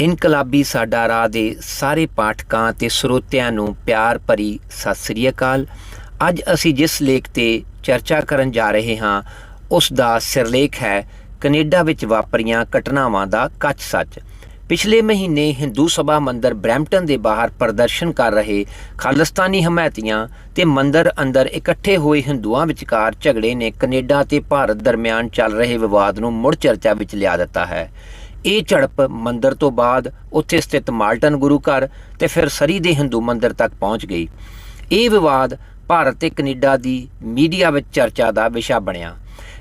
ਇਨਕਲਾਬੀ ਸਾਡਾ ਰਾਹ ਦੇ ਸਾਰੇ ਪਾਠਕਾਂ ਤੇ ਸਰੋਤਿਆਂ ਨੂੰ ਪਿਆਰ ਭਰੀ ਸਤਿ ਸ੍ਰੀ ਅਕਾਲ। ਅੱਜ ਅਸੀਂ ਜਿਸ ਲੇਖ ਤੇ ਚਰਚਾ ਕਰਨ ਜਾ ਰਹੇ ਹਾਂ, ਉਸ ਦਾ ਸਿਰਲੇਖ ਹੈ ਕੈਨੇਡਾ ਵਿੱਚ ਵਾਪਰੀਆਂ ਘਟਨਾਵਾਂ ਦਾ ਕੱਚ ਸੱਚ। ਪਿਛਲੇ ਮਹੀਨੇ ਹਿੰਦੂ ਸਭਾ ਮੰਦਰ ਬ੍ਰੈਂਪਟਨ ਦੇ ਬਾਹਰ ਪ੍ਰਦਰਸ਼ਨ ਕਰ ਰਹੇ ਖਾਲਿਸਤਾਨੀ ਹਮਾਇਤੀਆਂ ਤੇ ਮੰਦਰ ਅੰਦਰ ਇਕੱਠੇ ਹੋਏ ਹਿੰਦੂਆਂ ਵਿਚਕਾਰ ਝਗੜੇ ਨੇ ਕੈਨੇਡਾ ਤੇ ਭਾਰਤ ਦਰਮਿਆਨ ਚੱਲ ਰਹੇ ਵਿਵਾਦ ਨੂੰ ਮੁੜ ਚਰਚਾ ਵਿੱਚ ਲਿਆ ਦਿੱਤਾ ਹੈ। ਇਹ ਝੜਪ ਮੰਦਰ ਤੋਂ ਬਾਅਦ ਉੱਥੇ ਸਥਿਤ ਮਾਲਟਨ ਗੁਰੂ ਘਰ ਤੇ ਫਿਰ ਸਰੀ ਦੇ ਹਿੰਦੂ ਮੰਦਰ ਤੱਕ ਪਹੁੰਚ ਗਈ। ਇਹ ਵਿਵਾਦ ਭਾਰਤ ਤੇ ਕੈਨੇਡਾ ਦੀ ਮੀਡੀਆ ਵਿੱਚ ਚਰਚਾ ਦਾ ਵਿਸ਼ਾ ਬਣਿਆ।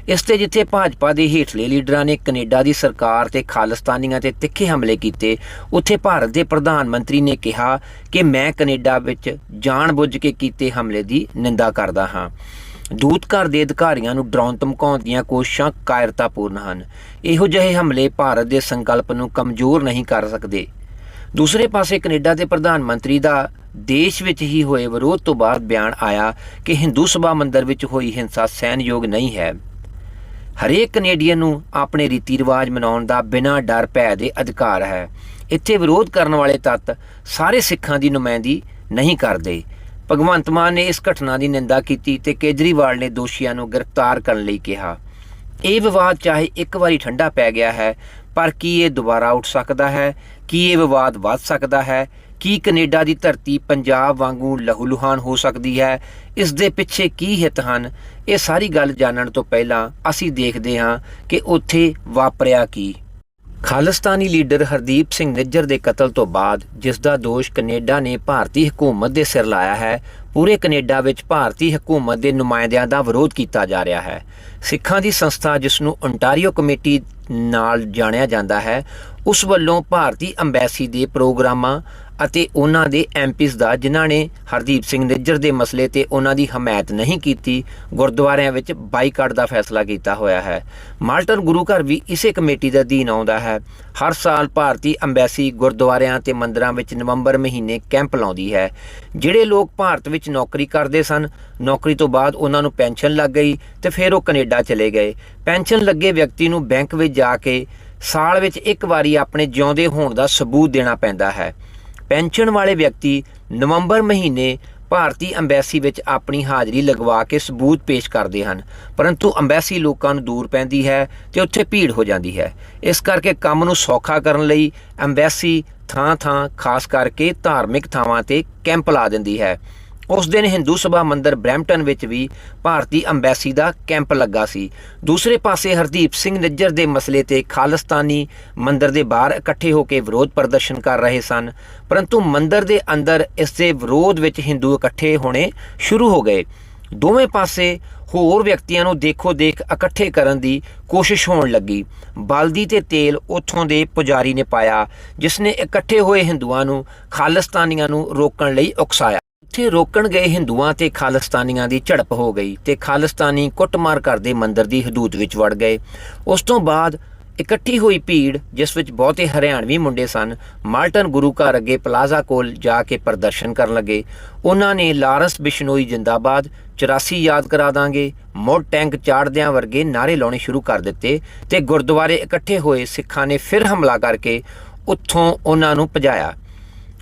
ਇਸ ਤੇ ਜਿੱਥੇ ਭਾਜਪਾ ਦੇ ਹੇਠਲੇ ਲੀਡਰਾਂ ਨੇ ਕੈਨੇਡਾ ਦੀ ਸਰਕਾਰ ਤੇ ਖਾਲਿਸਤਾਨੀਆਂ ਤੇ ਤਿੱਖੇ ਹਮਲੇ ਕੀਤੇ, ਉੱਥੇ ਭਾਰਤ ਦੇ ਪ੍ਰਧਾਨ ਮੰਤਰੀ ਨੇ ਕਿਹਾ ਕਿ ਮੈਂ ਕੈਨੇਡਾ ਵਿੱਚ ਜਾਣਬੁੱਝ ਕੇ ਕੀਤੇ ਹਮਲੇ ਦੀ ਨਿੰਦਾ ਕਰਦਾ ਹਾਂ। ਦੂਤ ਘਰ ਦੇ ਅਧਿਕਾਰੀਆਂ ਨੂੰ ਡਰਾਉਣ ਧਮਕਾਉਣ ਦੀਆਂ ਕੋਸ਼ਿਸ਼ਾਂ ਕਾਇਰਤਾਪੂਰਨ ਹਨ। ਇਹੋ ਜਿਹੇ ਹਮਲੇ ਭਾਰਤ ਦੇ ਸੰਕਲਪ ਨੂੰ ਕਮਜ਼ੋਰ ਨਹੀਂ ਕਰ ਸਕਦੇ। ਦੂਸਰੇ ਪਾਸੇ ਕੈਨੇਡਾ ਦੇ ਪ੍ਰਧਾਨ ਮੰਤਰੀ ਦਾ ਦੇਸ਼ ਵਿੱਚ ਹੀ ਹੋਏ ਵਿਰੋਧ ਤੋਂ ਬਾਅਦ ਬਿਆਨ ਆਇਆ ਕਿ ਹਿੰਦੂ ਸਭਾ ਮੰਦਰ ਵਿੱਚ ਹੋਈ ਹਿੰਸਾ ਸਹਿਨਯੋਗ ਨਹੀਂ ਹੈ। ਹਰੇਕ ਕੈਨੇਡੀਅਨ ਨੂੰ ਆਪਣੇ ਰੀਤੀ ਰਿਵਾਜ ਮਨਾਉਣ ਦਾ ਬਿਨਾਂ ਡਰ ਭੈ ਦੇ ਅਧਿਕਾਰ ਹੈ। ਇੱਥੇ ਵਿਰੋਧ ਕਰਨ ਵਾਲੇ ਤੱਤ ਸਾਰੇ ਸਿੱਖਾਂ ਦੀ ਨੁਮਾਇੰਦੀ ਨਹੀਂ ਕਰਦੇ। ਭਗਵੰਤ ਮਾਨ ਨੇ ਇਸ ਘਟਨਾ ਦੀ ਨਿੰਦਾ ਕੀਤੀ ਤੇ ਕੇਜਰੀਵਾਲ ਨੇ ਦੋਸ਼ੀਆਂ ਨੂੰ ਗ੍ਰਿਫਤਾਰ ਕਰਨ ਲਈ ਕਿਹਾ। ਇਹ ਵਿਵਾਦ ਚਾਹੇ ਇੱਕ ਵਾਰੀ ਠੰਡਾ ਪੈ ਗਿਆ ਹੈ, ਪਰ ਕੀ ਇਹ ਦੁਬਾਰਾ ਉੱਠ ਸਕਦਾ ਹੈ? ਕੀ ਇਹ ਵਿਵਾਦ ਵੱਧ ਸਕਦਾ ਹੈ? ਕੀ ਕੈਨੇਡਾ ਦੀ ਧਰਤੀ ਪੰਜਾਬ ਵਾਂਗੂ ਲਹੂਲੁਹਾਨ ਹੋ ਸਕਦੀ ਹੈ? ਇਸ ਦੇ ਪਿੱਛੇ ਕੀ ਹਿੱਤ ਹਨ? ਇਹ ਸਾਰੀ ਗੱਲ ਜਾਣਨ ਤੋਂ ਪਹਿਲਾਂ ਅਸੀਂ ਦੇਖਦੇ ਹਾਂ ਕਿ ਉੱਥੇ ਵਾਪਰਿਆ ਕੀ। ਖਾਲਿਸਤਾਨੀ ਲੀਡਰ ਹਰਦੀਪ ਸਿੰਘ ਨਿੱਜਰ ਦੇ ਕਤਲ ਤੋਂ ਬਾਅਦ ਜਿਸ ਦਾ ਦੋਸ਼ ਕੈਨੇਡਾ ਨੇ ਭਾਰਤੀ ਹਕੂਮਤ ਦੇ ਸਿਰ ਲਾਇਆ ਹੈ, ਪੂਰੇ ਕੈਨੇਡਾ ਵਿੱਚ ਭਾਰਤੀ ਹਕੂਮਤ ਦੇ ਨੁਮਾਇੰਦਿਆਂ ਦਾ ਵਿਰੋਧ ਕੀਤਾ ਜਾ ਰਿਹਾ ਹੈ। ਸਿੱਖਾਂ ਦੀ ਸੰਸਥਾ ਜਿਸ ਨੂੰ ਓਨਟਾਰੀਓ ਕਮੇਟੀ ਨਾਲ ਜਾਣਿਆ ਜਾਂਦਾ ਹੈ, ਉਸ ਵੱਲੋਂ ਭਾਰਤੀ ਅੰਬੈਸੀ ਦੇ ਪ੍ਰੋਗਰਾਮਾਂ ਅਤੇ ਉਹਨਾਂ ਦੇ ਐਮਪੀਸ ਦਾ, ਜਿਨ੍ਹਾਂ ਨੇ ਹਰਦੀਪ ਸਿੰਘ ਨਿੱਜਰ ਦੇ ਮਸਲੇ ਤੇ ਉਹਨਾਂ ਦੀ ਹਮਾਇਤ ਨਹੀਂ ਕੀਤੀ, ਗੁਰਦੁਆਰਿਆਂ ਵਿੱਚ ਬਾਈਕਾਟ ਦਾ ਫੈਸਲਾ ਕੀਤਾ ਹੋਇਆ ਹੈ। ਮਾਲਟਨ ਗੁਰੂ ਘਰ ਵੀ ਇਸੇ ਕਮੇਟੀ ਦੇ ਅਧੀਨ ਆਉਂਦਾ ਹੈ। ਹਰ ਸਾਲ ਭਾਰਤੀ ਅੰਬੈਸੀ ਗੁਰਦੁਆਰਿਆਂ ਤੇ ਮੰਦਰਾਂ ਵਿੱਚ ਨਵੰਬਰ ਮਹੀਨੇ ਕੈਂਪ ਲਾਉਂਦੀ ਹੈ। ਜਿਹੜੇ ਲੋਕ ਭਾਰਤ ਵਿੱਚ ਨੌਕਰੀ ਕਰਦੇ ਸਨ, ਨੌਕਰੀ ਤੋਂ ਬਾਅਦ ਉਹਨਾਂ ਨੂੰ ਪੈਨਸ਼ਨ ਲੱਗ ਗਈ ਤੇ ਫਿਰ ਉਹ ਕੈਨੇਡਾ ਚਲੇ ਗਏ। ਪੈਨਸ਼ਨ ਲੱਗੇ ਵਿਅਕਤੀ ਨੂੰ ਬੈਂਕ ਵਿੱਚ ਜਾ ਕੇ ਸਾਲ ਵਿੱਚ ਇੱਕ ਵਾਰੀ ਆਪਣੇ ਜਿਉਂਦੇ ਹੋਣ ਦਾ ਸਬੂਤ ਦੇਣਾ ਪੈਂਦਾ ਹੈ। ਪੈਨਸ਼ਨ ਵਾਲੇ ਵਿਅਕਤੀ ਨਵੰਬਰ ਮਹੀਨੇ ਭਾਰਤੀ ਅੰਬੈਸੀ ਵਿੱਚ ਆਪਣੀ ਹਾਜ਼ਰੀ ਲਗਵਾ ਕੇ ਸਬੂਤ ਪੇਸ਼ ਕਰਦੇ ਹਨ, ਪਰੰਤੂ ਅੰਬੈਸੀ ਲੋਕਾਂ ਨੂੰ ਦੂਰ ਪੈਂਦੀ ਹੈ ਤੇ ਉੱਥੇ ਭੀੜ ਹੋ ਜਾਂਦੀ ਹੈ। ਇਸ ਕਰਕੇ ਕੰਮ ਨੂੰ ਸੌਖਾ ਕਰਨ ਲਈ ਅੰਬੈਸੀ ਥਾਂ-ਥਾਂ, ਖਾਸ ਕਰਕੇ ਧਾਰਮਿਕ ਥਾਵਾਂ ਤੇ ਕੈਂਪ ਲਾ ਦਿੰਦੀ ਹੈ। ਉਸ ਦਿਨ ਹਿੰਦੂ ਸਭਾ ਮੰਦਰ ਬ੍ਰੈਂਪਟਨ ਵਿੱਚ ਵੀ ਭਾਰਤੀ ਅੰਬੈਸੀ ਦਾ ਕੈਂਪ ਲੱਗਾ ਸੀ। ਦੂਸਰੇ ਪਾਸੇ ਹਰਦੀਪ ਸਿੰਘ ਨਿੱਜਰ ਦੇ ਮਸਲੇ ਤੇ ਖਾਲਿਸਤਾਨੀ ਮੰਦਰ ਦੇ ਬਾਹਰ ਇਕੱਠੇ ਹੋ ਕੇ ਵਿਰੋਧ ਪ੍ਰਦਰਸ਼ਨ ਕਰ ਰਹੇ ਸਨ। ਪਰੰਤੂ ਮੰਦਰ ਦੇ ਅੰਦਰ ਇਸ ਦੇ ਵਿਰੋਧ ਵਿੱਚ ਹਿੰਦੂ ਇਕੱਠੇ ਹੋਣੇ ਸ਼ੁਰੂ ਹੋ ਗਏ। ਦੋਵੇਂ ਪਾਸੇ ਹੋਰ ਵਿਅਕਤੀਆਂ ਨੂੰ ਦੇਖੋ ਦੇਖ ਇਕੱਠੇ ਕਰਨ ਦੀ ਕੋਸ਼ਿਸ਼ ਹੋਣ ਲੱਗੀ। ਬਲਦੀ ਤੇ ਤੇਲ ਉੱਥੋਂ ਦੇ ਪੁਜਾਰੀ ਨੇ ਪਾਇਆ, ਜਿਸ ਨੇ ਇਕੱਠੇ ਹੋਏ ਹਿੰਦੂਆਂ ਨੂੰ, ਖਾਲਿਸਤਾਨੀਆਂ ਨੂੰ ਰੋਕਣ ਲਈ ਉਕਸਾਇਆ। ਉੱਥੇ ਰੋਕਣ ਗਏ ਹਿੰਦੂਆਂ ਤੇ ਖਾਲਿਸਤਾਨੀਆਂ ਦੀ ਝੜਪ ਹੋ ਗਈ ਤੇ ਖਾਲਿਸਤਾਨੀ ਕੁੱਟਮਾਰ ਕਰਦੇ ਮੰਦਰ ਦੀ ਹਦੂਦ ਵਿੱਚ ਵੜ ਗਏ। ਉਸ ਤੋਂ ਬਾਅਦ ਇਕੱਠੀ ਹੋਈ ਭੀੜ, ਜਿਸ ਵਿੱਚ ਬਹੁਤੇ ਹਰਿਆਣਵੀ ਮੁੰਡੇ ਸਨ, ਮਾਲਟਨ ਗੁਰੂ ਘਰ ਅੱਗੇ ਪਲਾਜ਼ਾ ਕੋਲ ਜਾ ਕੇ ਪ੍ਰਦਰਸ਼ਨ ਕਰਨ ਲੱਗੇ। ਉਹਨਾਂ ਨੇ ਲਾਰੈਂਸ ਬਿਸ਼ਨੋਈ ਜਿੰਦਾਬਾਦ 84 ਯਾਦ ਕਰਾ ਦਾਂਗੇ, ਮੋੜ ਟੈਂਕ ਚਾੜਦਿਆਂ ਵਰਗੇ ਨਾਰੇ ਲਾਉਣੇ ਸ਼ੁਰੂ ਕਰ ਦਿੱਤੇ ਤੇ ਗੁਰਦੁਆਰੇ ਇਕੱਠੇ ਹੋਏ ਸਿੱਖਾਂ ਨੇ ਫਿਰ ਹਮਲਾ ਕਰਕੇ ਉੱਥੋਂ ਉਹਨਾਂ ਨੂੰ ਭਜਾਇਆ।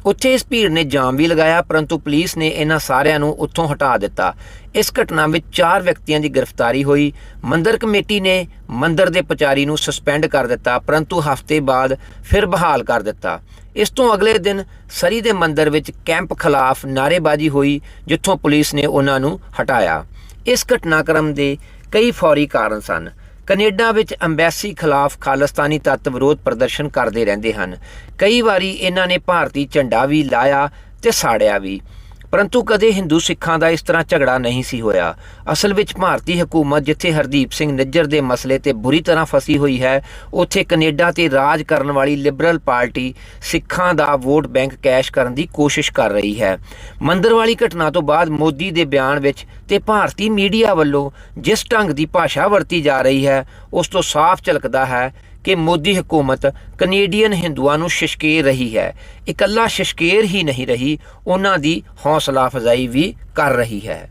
ਉੱਥੇ ਇਸ ਭੀੜ ਨੇ ਜਾਮ ਵੀ ਲਗਾਇਆ, ਪਰੰਤੂ ਪੁਲਿਸ ਨੇ ਇਹਨਾਂ ਸਾਰਿਆਂ ਨੂੰ ਉੱਥੋਂ ਹਟਾ ਦਿੱਤਾ। ਇਸ ਘਟਨਾ ਵਿੱਚ ਚਾਰ ਵਿਅਕਤੀਆਂ ਦੀ ਗ੍ਰਿਫਤਾਰੀ ਹੋਈ। ਮੰਦਰ ਕਮੇਟੀ ਨੇ ਮੰਦਰ ਦੇ ਪੁਜਾਰੀ ਨੂੰ ਸਸਪੈਂਡ ਕਰ ਦਿੱਤਾ, ਪਰੰਤੂ ਹਫ਼ਤੇ ਬਾਅਦ ਫਿਰ ਬਹਾਲ ਕਰ ਦਿੱਤਾ। ਇਸ ਤੋਂ ਅਗਲੇ ਦਿਨ ਸਰੀ ਦੇ ਮੰਦਰ ਵਿੱਚ ਕੈਂਪ ਖਿਲਾਫ ਨਾਰੇਬਾਜ਼ੀ ਹੋਈ, ਜਿੱਥੋਂ ਪੁਲਿਸ ਨੇ ਉਹਨਾਂ ਨੂੰ ਹਟਾਇਆ। ਇਸ ਘਟਨਾਕ੍ਰਮ ਦੇ ਕਈ ਫੌਰੀ ਕਾਰਨ ਸਨ। ਕੈਨੇਡਾ ਵਿੱਚ ਅੰਬੈਸੀ ਖਿਲਾਫ ਖਾਲਿਸਤਾਨੀ ਤੱਤ ਵਿਰੋਧ ਪ੍ਰਦਰਸ਼ਨ ਕਰਦੇ ਰਹਿੰਦੇ ਹਨ। ਕਈ ਵਾਰੀ ਇਹਨਾਂ ਨੇ ਭਾਰਤੀ ਝੰਡਾ ਵੀ ਲਾਇਆ ਤੇ ਸਾੜਿਆ ਵੀ। ਪਰੰਤੂ ਕਦੇ ਹਿੰਦੂ ਸਿੱਖਾਂ ਦਾ ਇਸ ਤਰ੍ਹਾਂ ਝਗੜਾ ਨਹੀਂ ਸੀ ਹੋਇਆ। ਅਸਲ ਵਿੱਚ ਭਾਰਤੀ ਹਕੂਮਤ ਜਿੱਥੇ ਹਰਦੀਪ ਸਿੰਘ ਨਿੱਜਰ ਦੇ ਮਸਲੇ ਤੇ ਬੁਰੀ ਤਰ੍ਹਾਂ ਫਸੀ ਹੋਈ ਹੈ, ਉੱਥੇ ਕੈਨੇਡਾ ਤੇ ਰਾਜ ਕਰਨ ਵਾਲੀ ਲਿਬਰਲ ਪਾਰਟੀ ਸਿੱਖਾਂ ਦਾ ਵੋਟ ਬੈਂਕ ਕੈਸ਼ ਕਰਨ ਦੀ ਕੋਸ਼ਿਸ਼ ਕਰ ਰਹੀ ਹੈ। ਮੰਦਰ ਵਾਲੀ ਘਟਨਾ ਤੋਂ ਬਾਅਦ ਮੋਦੀ ਦੇ ਬਿਆਨ ਵਿੱਚ ਤੇ ਭਾਰਤੀ ਮੀਡੀਆ ਵੱਲੋਂ ਜਿਸ ਢੰਗ ਦੀ ਭਾਸ਼ਾ ਵਰਤੀ ਜਾ ਰਹੀ ਹੈ, ਉਸ ਤੋਂ ਸਾਫ਼ ਝਲਕਦਾ ਹੈ ਕਿ ਮੋਦੀ ਹਕੂਮਤ ਕੈਨੇਡੀਅਨ ਹਿੰਦੂਆਂ ਨੂੰ ਸ਼ਿਸ਼ਕੇਰ ਰਹੀ ਹੈ। ਇਕੱਲਾ ਸ਼ਿਸ਼ਕੇਰ ਹੀ ਨਹੀਂ ਰਹੀ, ਉਹਨਾਂ ਦੀ ਹੌਸਲਾ ਅਫਜ਼ਾਈ ਵੀ ਕਰ ਰਹੀ ਹੈ।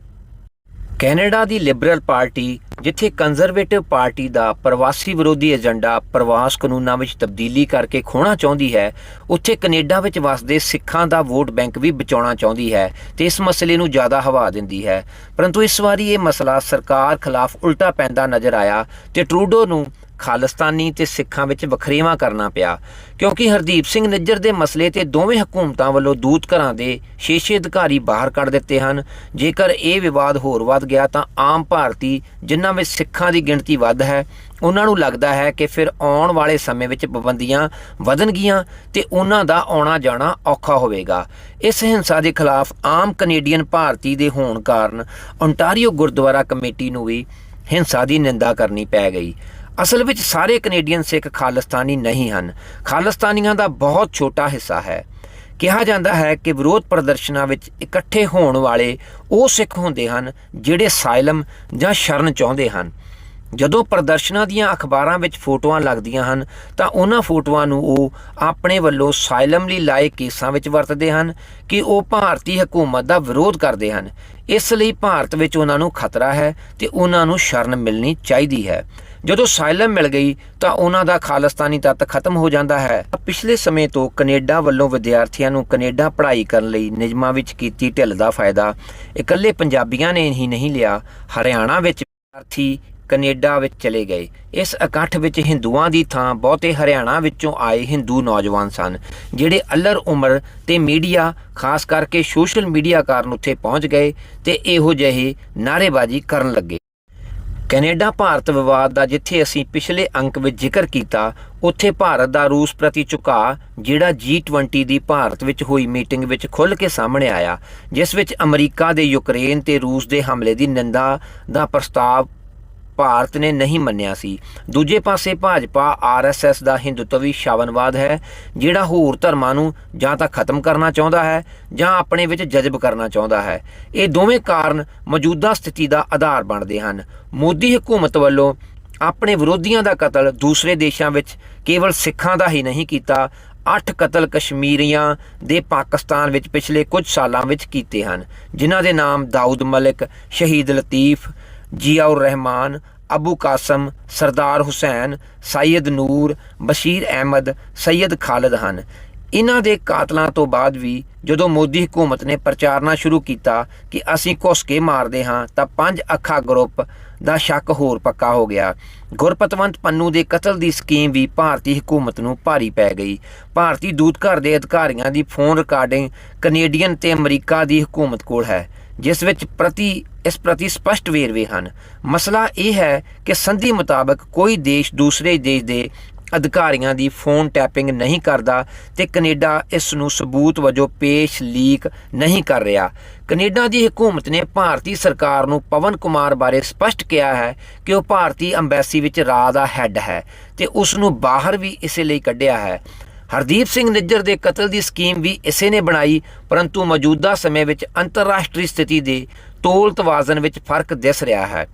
ਕੈਨੇਡਾ ਦੀ ਲਿਬਰਲ ਪਾਰਟੀ, ਜਿੱਥੇ ਕੰਜ਼ਰਵੇਟਿਵ ਪਾਰਟੀ ਦਾ ਪ੍ਰਵਾਸੀ ਵਿਰੋਧੀ ਏਜੰਡਾ ਪ੍ਰਵਾਸ ਕਾਨੂੰਨਾਂ ਵਿੱਚ ਤਬਦੀਲੀ ਕਰਕੇ ਖੋਣਾ ਚਾਹੁੰਦੀ ਹੈ, ਉੱਥੇ ਕੈਨੇਡਾ ਵਿੱਚ ਵਸਦੇ ਸਿੱਖਾਂ ਦਾ ਵੋਟ ਬੈਂਕ ਵੀ ਬਚਾਉਣਾ ਚਾਹੁੰਦੀ ਹੈ ਤੇ ਇਸ ਮਸਲੇ ਨੂੰ ਜ਼ਿਆਦਾ ਹਵਾ ਦਿੰਦੀ ਹੈ। ਪਰੰਤੂ ਇਸ ਵਾਰੀ ਇਹ ਮਸਲਾ ਸਰਕਾਰ ਖਿਲਾਫ ਉਲਟਾ ਪੈਂਦਾ ਨਜ਼ਰ ਆਇਆ ਤੇ ਟਰੂਡੋ ਨੂੰ ਖਾਲਸਤਾਨੀ ਤੇ ਸਿੱਖਾਂ ਵਿੱਚ ਵਖਰੇਵਾਂ ਕਰਨਾ ਪਿਆ, ਕਿਉਂਕਿ ਹਰਦੀਪ ਸਿੰਘ ਨਿੱਜਰ ਦੇ ਮਸਲੇ ਤੇ ਦੋਵੇਂ ਹਕੂਮਤਾਂ ਵੱਲੋਂ ਦੂਤ ਘਰਾਂ ਦੇ ਸ਼ੇਸ਼ੇ ਅਧਿਕਾਰੀ ਬਾਹਰ ਕੱਢ ਦਿੱਤੇ ਹਨ। ਜੇਕਰ ਇਹ ਵਿਵਾਦ ਹੋਰ ਵੱਧ ਗਿਆ ਤਾਂ ਆਮ ਭਾਰਤੀ, ਜਿਨ੍ਹਾਂ ਵਿੱਚ ਸਿੱਖਾਂ ਦੀ ਗਿਣਤੀ ਵੱਧ ਹੈ, ਉਹਨਾਂ ਨੂੰ ਲੱਗਦਾ ਹੈ ਕਿ ਫਿਰ ਆਉਣ ਵਾਲੇ ਸਮੇਂ ਵਿੱਚ ਪਾਬੰਦੀਆਂ ਵਧਣਗੀਆਂ ਤੇ ਉਹਨਾਂ ਦਾ ਆਉਣਾ ਜਾਣਾ ਔਖਾ ਹੋਵੇਗਾ। ਇਸ ਹਿੰਸਾ ਦੇ ਖਿਲਾਫ ਆਮ ਕੈਨੇਡੀਅਨ ਭਾਰਤੀ ਦੇ ਹੋਣ ਕਾਰਨ ਓਨਟਾਰੀਓ ਗੁਰਦੁਆਰਾ ਕਮੇਟੀ ਨੂੰ ਵੀ ਹਿੰਸਾ ਦੀ ਨਿੰਦਾ ਕਰਨੀ ਪੈ ਗਈ। ਅਸਲ ਵਿੱਚ ਸਾਰੇ ਕੈਨੇਡੀਅਨ ਸਿੱਖ ਖਾਲਿਸਤਾਨੀ ਨਹੀਂ ਹਨ। ਖਾਲਿਸਤਾਨੀਆਂ ਦਾ ਬਹੁਤ ਛੋਟਾ ਹਿੱਸਾ ਹੈ। ਕਿਹਾ ਜਾਂਦਾ ਹੈ ਕਿ ਵਿਰੋਧ ਪ੍ਰਦਰਸ਼ਨਾਂ ਵਿੱਚ ਇਕੱਠੇ ਹੋਣ ਵਾਲੇ ਉਹ ਸਿੱਖ ਹੁੰਦੇ ਹਨ ਜਿਹੜੇ ਸਾਇਲਮ ਜਾਂ ਸ਼ਰਨ ਚਾਹੁੰਦੇ ਹਨ। ਜਦੋਂ ਪ੍ਰਦਰਸ਼ਨਾਂ ਦੀਆਂ ਅਖਬਾਰਾਂ ਵਿੱਚ ਫੋਟੋਆਂ ਲੱਗਦੀਆਂ ਹਨ, ਤਾਂ ਉਹਨਾਂ ਫੋਟੋਆਂ ਨੂੰ ਉਹ ਆਪਣੇ ਵੱਲੋਂ ਸਾਇਲਮ ਲਈ ਲਾਏ ਕੇਸਾਂ ਵਿੱਚ ਵਰਤਦੇ ਹਨ ਕਿ ਉਹ ਭਾਰਤੀ ਹਕੂਮਤ ਦਾ ਵਿਰੋਧ ਕਰਦੇ ਹਨ। ਇਸ ਲਈ ਭਾਰਤ ਵਿੱਚ ਉਹਨਾਂ ਨੂੰ ਖਤਰਾ ਹੈ ਤੇ ਉਹਨਾਂ ਨੂੰ ਸ਼ਰਨ ਮਿਲਣੀ ਚਾਹੀਦੀ ਹੈ। ਜਦੋਂ ਸਾਇਲਮ ਮਿਲ ਗਈ ਤਾਂ ਉਹਨਾਂ ਦਾ ਖਾਲਿਸਤਾਨੀ ਤੱਤ ਖਤਮ ਹੋ ਜਾਂਦਾ ਹੈ। ਪਿਛਲੇ ਸਮੇਂ ਤੋਂ ਕੈਨੇਡਾ ਵੱਲੋਂ ਵਿਦਿਆਰਥੀਆਂ ਨੂੰ ਕੈਨੇਡਾ ਪੜ੍ਹਾਈ ਕਰਨ ਲਈ ਨਿਯਮਾਂ ਵਿੱਚ ਕੀਤੀ ਢਿੱਲ ਦਾ ਫਾਇਦਾ ਇਕੱਲੇ ਪੰਜਾਬੀਆਂ ਨੇ ਹੀ ਨਹੀਂ ਲਿਆ, ਹਰਿਆਣਾ ਵਿੱਚ ਵਿਦਿਆਰਥੀ ਕੈਨੇਡਾ ਵਿੱਚ ਚਲੇ ਗਏ। ਇਸ ਇਕੱਠ ਵਿੱਚ ਹਿੰਦੂਆਂ ਦੀ ਥਾਂ ਬਹੁਤੇ ਹਰਿਆਣਾ ਵਿੱਚੋਂ ਆਏ ਹਿੰਦੂ ਨੌਜਵਾਨ ਸਨ, ਜਿਹੜੇ ਅਲਰ ਉਮਰ ਤੇ ਮੀਡੀਆ, ਖਾਸ ਕਰਕੇ ਸੋਸ਼ਲ ਮੀਡੀਆ ਕਾਰਨ ਉੱਥੇ ਪਹੁੰਚ ਗਏ ਤੇ ਇਹੋ ਜਿਹੇ ਨਾਅਰੇਬਾਜ਼ੀ ਕਰਨ ਲੱਗੇ। ਕੈਨੇਡਾ ਭਾਰਤ ਵਿਵਾਦ ਦਾ ਜਿੱਥੇ ਅਸੀਂ ਪਿਛਲੇ ਅੰਕ ਵਿੱਚ ਜ਼ਿਕਰ ਕੀਤਾ, ਉੱਥੇ ਭਾਰਤ ਦਾ ਰੂਸ ਪ੍ਰਤੀ ਝੁਕਾਅ ਜਿਹੜਾ G20 ਦੀ ਭਾਰਤ ਵਿੱਚ ਹੋਈ ਮੀਟਿੰਗ ਵਿੱਚ ਖੁੱਲ੍ਹ ਕੇ ਸਾਹਮਣੇ ਆਇਆ, ਜਿਸ ਵਿੱਚ ਅਮਰੀਕਾ ਦੇ ਯੂਕਰੇਨ ਤੇ ਰੂਸ ਦੇ ਹਮਲੇ ਦੀ ਨਿੰਦਾ ਦਾ ਪ੍ਰਸਤਾਵ ਭਾਰਤ ਨੇ ਨਹੀਂ ਮੰਨਿਆ ਸੀ। ਦੂਜੇ ਪਾਸੇ ਭਾਜਪਾ ਆਰਐਸਐਸ ਦਾ ਹਿੰਦੂਤਵੀ ਸ਼ਾਵਨਵਾਦ ਹੈ। ਜਿਹੜਾ ਹੋਰ ਧਰਮਾਂ ਨੂੰ ਜਾਂ ਤਾਂ ਖਤਮ ਕਰਨਾ ਚਾਹੁੰਦਾ ਹੈ ਜਾਂ ਆਪਣੇ ਵਿੱਚ ਜਜ਼ਬ ਕਰਨਾ ਚਾਹੁੰਦਾ ਹੈ। ਇਹ ਦੋਵੇਂ ਕਾਰਨ ਮੌਜੂਦਾ ਸਥਿਤੀ ਦਾ ਆਧਾਰ ਬਣਦੇ ਹਨ। ਮੋਦੀ ਹਕੂਮਤ ਵੱਲੋਂ ਆਪਣੇ ਵਿਰੋਧੀਆਂ ਦਾ ਕਤਲ ਦੂਸਰੇ ਦੇਸ਼ਾਂ ਵਿੱਚ ਕੇਵਲ ਸਿੱਖਾਂ ਦਾ ਹੀ ਨਹੀਂ ਕੀਤਾ, ਅੱਠ ਕਤਲ ਕਸ਼ਮੀਰੀਆਂ ਦੇ ਪਾਕਿਸਤਾਨ ਵਿੱਚ ਪਿਛਲੇ ਕੁਝ ਸਾਲਾਂ ਵਿੱਚ ਕੀਤੇ ਹਨ, ਜਿਨ੍ਹਾਂ ਦੇ ਨਾਮ ਦਾਊਦ ਮਲਿਕ, ਸ਼ਹੀਦ ਲਤੀਫ ਜਿਆਉਰ ਰਹਿਮਾਨ ਅਬੂ ਕਾਸਮ ਸਰਦਾਰ ਹੁਸੈਨ ਸੈਯਦ ਨੂਰ ਬਸ਼ੀਰ ਅਹਿਮਦ ਸੈਯਦ ਖਾਲਦ ਹਨ। ਇਹਨਾਂ ਦੇ ਕਾਤਲਾਂ ਤੋਂ ਬਾਅਦ ਵੀ ਜਦੋਂ ਮੋਦੀ ਹਕੂਮਤ ਨੇ ਪ੍ਰਚਾਰਨਾ ਸ਼ੁਰੂ ਕੀਤਾ ਕਿ ਅਸੀਂ ਘੁਸ ਕੇ ਮਾਰਦੇ ਹਾਂ, ਤਾਂ ਪੰਜ ਅੱਖਾਂ ਗਰੁੱਪ ਦਾ ਸ਼ੱਕ ਹੋਰ ਪੱਕਾ ਹੋ ਗਿਆ। ਗੁਰਪਤਵੰਤ ਪੰਨੂ ਦੇ ਕਤਲ ਦੀ ਸਕੀਮ ਵੀ ਭਾਰਤੀ ਹਕੂਮਤ ਨੂੰ ਭਾਰੀ ਪੈ ਗਈ। ਭਾਰਤੀ ਦੂਤਘਰ ਦੇ ਅਧਿਕਾਰੀਆਂ ਦੀ ਫੋਨ ਰਿਕਾਰਡਿੰਗ ਕੈਨੇਡੀਅਨ ਤੇ ਅਮਰੀਕਾ ਦੀ ਹਕੂਮਤ ਕੋਲ ਹੈ। ਜਿਸ ਵਿੱਚ ਪ੍ਰਤੀ, ਇਸ ਪ੍ਰਤੀ ਸਪਸ਼ਟ ਵੇਰਵੇ ਹਨ। ਮਸਲਾ ਇਹ ਹੈ ਕਿ ਸੰਧੀ ਮੁਤਾਬਕ ਕੋਈ ਦੇਸ਼ ਦੂਸਰੇ ਦੇਸ਼ ਦੇ ਅਧਿਕਾਰੀਆਂ ਦੀ ਫੋਨ ਟੈਪਿੰਗ ਨਹੀਂ ਕਰਦਾ ਤੇ ਕੈਨੇਡਾ ਇਸ ਨੂੰ ਸਬੂਤ ਵਜੋਂ ਪੇਸ਼ ਲੀਕ ਨਹੀਂ ਕਰ ਰਿਹਾ। ਕੈਨੇਡਾ ਦੀ ਹਕੂਮਤ ਨੇ ਭਾਰਤੀ ਸਰਕਾਰ ਨੂੰ ਪਵਨ ਕੁਮਾਰ ਬਾਰੇ ਸਪਸ਼ਟ ਕਿਹਾ ਹੈ ਕਿ ਉਹ ਭਾਰਤੀ ਅੰਬੈਸੀ ਵਿੱਚ ਰਾਹ ਦਾ ਹੈੱਡ ਹੈ ਤੇ ਉਸ ਨੂੰ ਬਾਹਰ ਵੀ ਇਸੇ ਲਈ ਕੱਢਿਆ ਹੈ। ਹਰਦੀਪ ਸਿੰਘ ਨਿੱਜਰ ਦੇ ਕਤਲ ਦੀ ਸਕੀਮ ਵੀ ਇਸੇ ਨੇ ਬਣਾਈ, ਪਰੰਤੂ ਮੌਜੂਦਾ ਸਮੇਂ ਵਿੱਚ ਅੰਤਰਰਾਸ਼ਟਰੀ ਸਥਿਤੀ ਦੇ ਤੋਲ ਤਵਾਜ਼ਨ ਵਿੱਚ ਫ਼ਰਕ ਦਿਸ ਰਿਹਾ ਹੈ,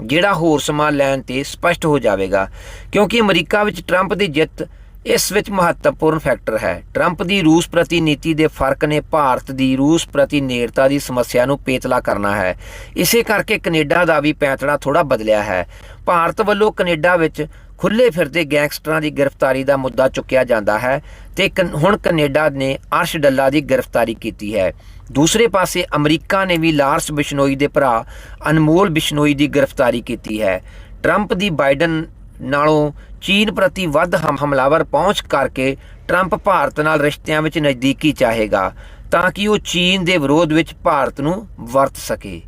ਜਿਹੜਾ ਹੋਰ ਸਮਾਂ ਲੈਣ ਤੇ ਸਪਸ਼ਟ ਹੋ ਜਾਵੇਗਾ, ਕਿਉਂਕਿ ਅਮਰੀਕਾ ਵਿੱਚ ਟਰੰਪ ਦੀ ਜਿੱਤ ਇਸ ਵਿੱਚ ਮਹੱਤਵਪੂਰਨ ਫੈਕਟਰ ਹੈ। ਟਰੰਪ ਦੀ ਰੂਸ ਪ੍ਰਤੀ ਨੀਤੀ ਦੇ ਫ਼ਰਕ ਨੇ ਭਾਰਤ ਦੀ ਰੂਸ ਪ੍ਰਤੀ ਨੇੜਤਾ ਦੀ ਸਮੱਸਿਆ ਨੂੰ ਪੇਤਲਾ ਕਰਨਾ ਹੈ। ਇਸੇ ਕਰਕੇ ਕੈਨੇਡਾ ਦਾ ਵੀ ਪੈਂਤੜਾ ਥੋੜਾ ਬਦਲਿਆ ਹੈ। ਭਾਰਤ ਵੱਲੋਂ ਕੈਨੇਡਾ ਵਿੱਚ ਖੁੱਲੇ ਫਿਰਦੇ ਗੈਂਗਸਟਰਾਂ ਦੀ ਗ੍ਰਿਫਤਾਰੀ ਦਾ ਮੁੱਦਾ ਚੁੱਕਿਆ ਜਾਂਦਾ ਹੈ ਤੇ ਕਨ- ਹੁਣ ਕੈਨੇਡਾ ਨੇ ਅਰਸ਼ ਡੱਲਾ ਦੀ ਗ੍ਰਿਫਤਾਰੀ ਕੀਤੀ ਹੈ। ਦੂਸਰੇ ਪਾਸੇ ਅਮਰੀਕਾ ਨੇ ਵੀ ਲਾਰਸ ਬਿਸ਼ਨੋਈ ਦੇ ਭਰਾ ਅਨਮੋਲ ਬਿਸ਼ਨੋਈ ਦੀ ਗ੍ਰਿਫਤਾਰੀ ਕੀਤੀ ਹੈ। ਟਰੰਪ ਦੀ ਬਾਈਡਨ ਨਾਲੋਂ ਚੀਨ ਪ੍ਰਤੀ ਵੱਧ ਹਮ- ਹਮਲਾਵਰ ਪਹੁੰਚ ਕਰਕੇ ਟਰੰਪ ਭਾਰਤ ਨਾਲ ਰਿਸ਼ਤਿਆਂ ਵਿੱਚ ਨਜ਼ਦੀਕੀ ਚਾਹੇਗਾ ਤਾਂ ਕਿ ਉਹ ਚੀਨ ਦੇ ਵਿਰੋਧ ਵਿੱਚ ਭਾਰਤ ਨੂੰ ਵਰਤ ਸਕੇ।